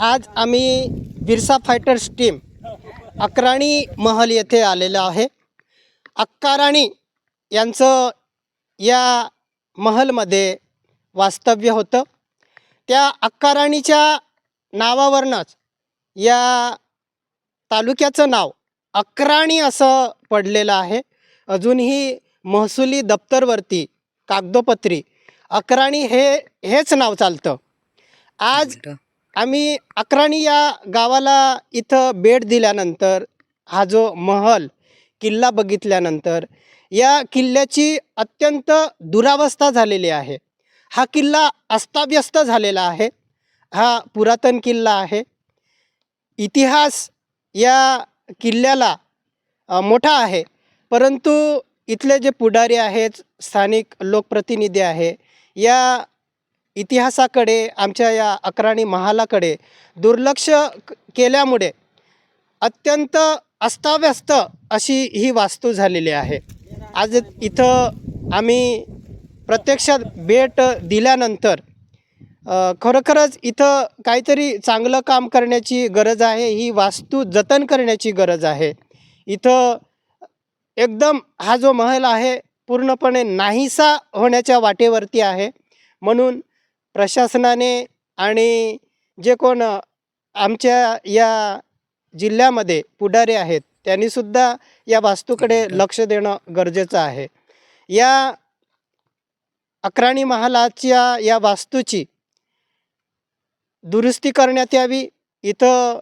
आज आम्ही Birsa fighters team Akrani Mahal येथे आलेलं आहे. अक्काराणी यांचं या महलमध्ये वास्तव्य होतं. त्या अक्काराणीच्या नावावरनंच या तालुक्याचं नाव अक्राणी असं पडलेलं आहे. अजूनही महसुली दप्तरवरती कागदोपत्री अक्राणी हे हेच नाव चालतं. आज आम्ही अक्राणी या गावाला इथं भेट दिल्यानंतर हा जो महल किल्ला बघितल्यानंतर या किल्ल्याची अत्यंत दुरावस्था झालेली आहे. हा किल्ला अस्ताव्यस्त झालेला आहे. हा पुरातन किल्ला आहे. इतिहास या किल्ल्याला मोठा आहे. परंतु इथले जे पुढारी आहेत स्थानिक लोकप्रतिनिधी आहे या इतिहासाकडे आमच्या या अक्राणी महालाकडे दुर्लक्ष क- केल्यामुळे अत्यंत अस्ताव्यस्त अशी ही वास्तू झालेली आहे. आज इथं आम्ही प्रत्यक्षात भेट दिल्यानंतर खरोखरच इथं काहीतरी चांगलं काम करण्याची गरज आहे ही वास्तू जतन करण्याची गरज आहे. इथं एकदम हा जो महल आहे पूर्णपणे नाहीसा होण्याच्या वाटेवरती आहे. म्हणून प्रशासनाने आणि जे कोण आमच्या या जिल्ह्यामध्ये पुढारी आहेत त्यांनीसुद्धा या वास्तूकडे लक्ष देणं गरजेचं आहे. या अक्राणी महालाच्या या वास्तूची दुरुस्ती करण्यात यावी. इथं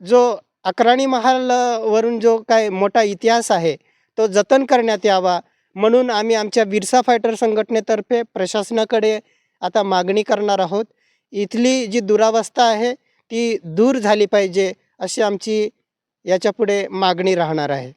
जो अक्राणी महाल अ, वरून जो काय मोठा इतिहास आहे तो जतन करण्यात यावा. म्हणून आम्ही आमच्या बिरसा फायटर संघटनेतर्फे प्रशासनाकडे आता मागणी करणार आहोत. इथली जी दुरावस्था आहे ती दूर झाली पाहिजे अशी आमची याच्यापुढे मागणी राहणार आहे.